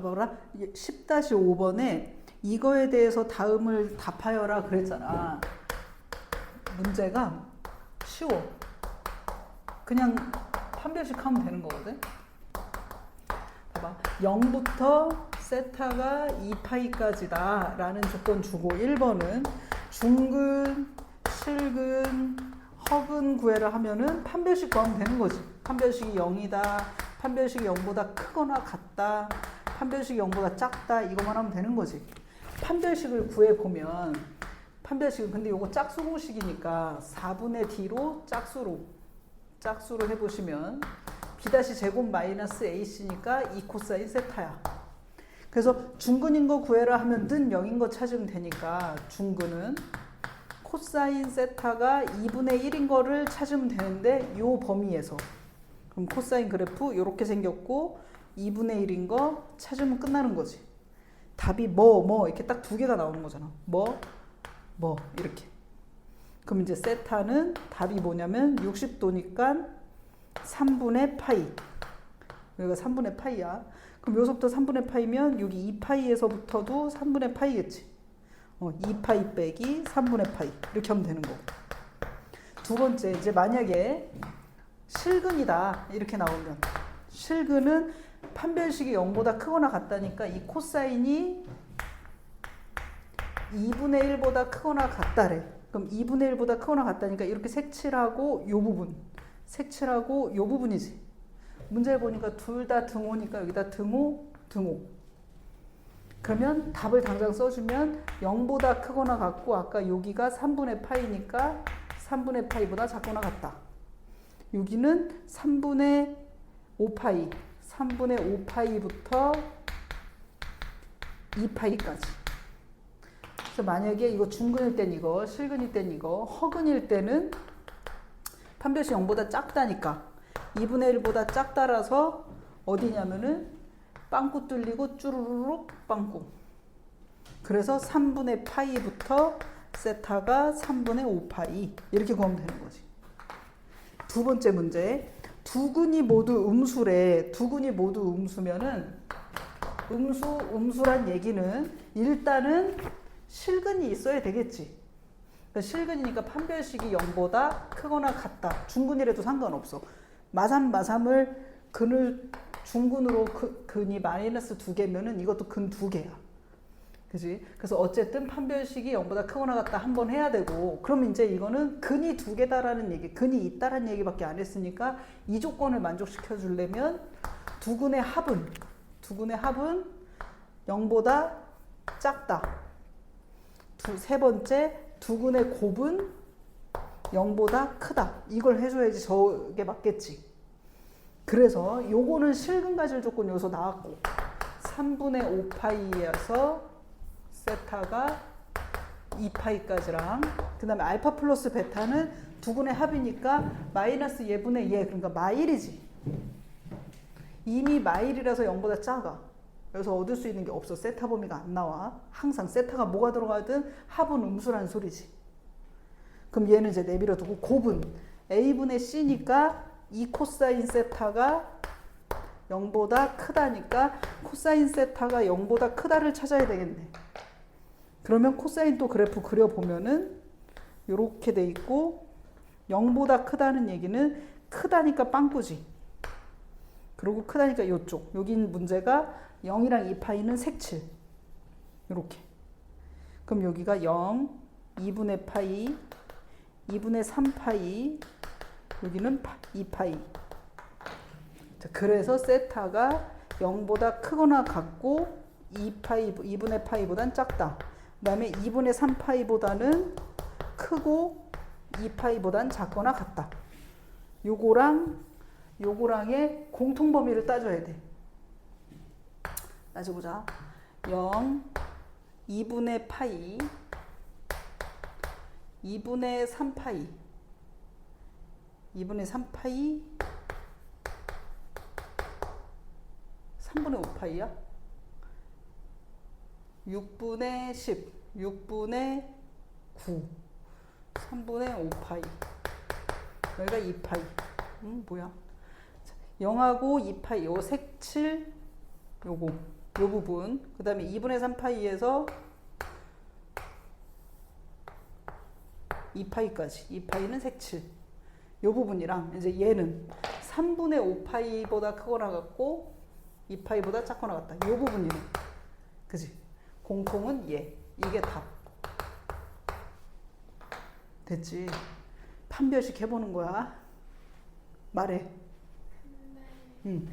봐봐라. 10-5번에 이거에 대해서 다음을 답하여라 그랬잖아. 문제가 쉬워. 그냥 판별식 하면 되는 거거든. 봐봐. 0부터 세타가 2파이까지다 라는 조건 주고 1번은 중근, 실근, 허근 구해라 하면은 판별식 구하면 되는 거지. 판별식이 0이다. 판별식이 0보다 크거나 같다. 판별식이 0보다 작다. 이것만 하면 되는 거지. 판별식을 구해 보면 판별식은 근데 요거 짝수 공식이니까 4분의 d로 짝수로 짝수로 해 보시면 b 제곱 마이너스 ac니까 2 코사인 세타야. 그래서 중근인 거 구해라 하면 는 0인 거 찾으면 되니까 중근은 코사인 세타가 2분의 1인 거를 찾으면 되는데 요 범위에서 그럼 코사인 그래프 이렇게 생겼고 2분의 1인 거 찾으면 끝나는 거지. 답이 뭐 뭐 이렇게 딱 두 개가 나오는 거잖아. 뭐 뭐 이렇게. 그럼 이제 세타는 답이 뭐냐면 60도니까 3분의 파이. 여기가 3분의 파이야. 그럼 여기서부터 3분의 파이면 여기 2파이에서부터도 3분의 파이겠지. 어, 2파이 빼기 3분의 파이. 이렇게 하면 되는 거고. 두 번째, 이제 만약에 실근이다. 이렇게 나오면. 실근은 판별식이 0보다 크거나 같다니까 이 코사인이 2분의 1보다 크거나 같다래. 그럼 2분의 1보다 크거나 같다니까 이렇게 색칠하고 요 부분. 색칠하고 요 부분이지. 문제를 보니까 둘 다 등호니까 여기다 등호, 등호. 그러면 답을 당장 써주면 0보다 크거나 같고 아까 여기가 3분의 파이니까 3분의 파이보다 작거나 같다. 여기는 3분의 5파이, 3분의 5파이부터 2파이까지. 그래서 만약에 이거 중근일 땐 이거, 실근일 땐 이거, 허근일 때는 판별식 0보다 작다니까 2분의 1보다 작다라서 어디냐면은 빵꾸 뚫리고 쭈루루룩 빵꾸. 그래서 3분의 파이부터 세타가 3분의 5파이 이렇게 구하면 되는 거지. 두 번째 문제. 두 근이 모두 음수래. 두 근이 모두 음수면은 음수 음수란 얘기는 일단은 실근이 있어야 되겠지. 그러니까 실근이니까 판별식이 0보다 크거나 같다. 중근이라도 상관없어. 마삼 마삼을 근을 중근으로 그, 근이 마이너스 두 개면은 이것도 근 두 개야. 그지? 그래서 어쨌든 판별식이 0보다 크거나 같다 한 번 해야 되고, 그럼 이제 이거는 근이 두 개다라는 얘기, 근이 있다라는 얘기밖에 안 했으니까 이 조건을 만족시켜 주려면 두 근의 합은, 두 근의 합은 0보다 작다. 두, 세 번째, 두 근의 곱은 0보다 크다. 이걸 해줘야지 저게 맞겠지. 그래서 요거는 실근 가질 조건 요소 나왔고 3분의 5파이에서 세타가 2파이까지랑 그 다음에 알파 플러스 베타는 두 근의 합이니까 마이너스 예분의 예 그러니까 마일이지. 이미 마일이라서 0보다 작아. 그래서 얻을 수 있는 게 없어. 세타 범위가 안 나와. 항상 세타가 뭐가 들어가든 합은 음수라는 소리지. 그럼 얘는 이제 내버려 두고 곱은 a분의 c니까 이 코사인 세타가 0보다 크다니까 코사인 세타가 0보다 크다를 찾아야 되겠네. 그러면 코사인 또 그래프 그려보면은 이렇게 돼 있고 0보다 크다는 얘기는 크다니까 빵꾸지. 그리고 크다니까 이쪽. 여긴 문제가 0이랑 2 파이는 색칠. 이렇게. 그럼 여기가 0, 2분의 파이, 2분의 3 파이, 여기는 2 파이. 자, 그래서 세타가 0보다 크거나 같고 2파이, 2분의 파이보단 작다. 그 다음에 2분의 3파이보다는 크고 2파이보단 작거나 같다. 요거랑 요거랑의 공통 범위를 따져야 돼. 따져보자. 0, 2분의 파이, 2분의 3파이, 2분의 3파이 3분의 5파이야? 6분의 10 6분의 9 3분의 5파이 여기가 2파이 음 뭐야 0하고 2파이 요 색칠 요거 요 부분. 그 다음에 2분의 3파이에서 2파이까지. 2파이는 색칠. 요 부분이랑 이제 얘는 3분의 5파이보다 크거나 같고 2파이보다 작거나 같다. 요 부분이네. 그지? 공통은 얘. 이게 답. 됐지? 판별식 해보는 거야. 말해. 응.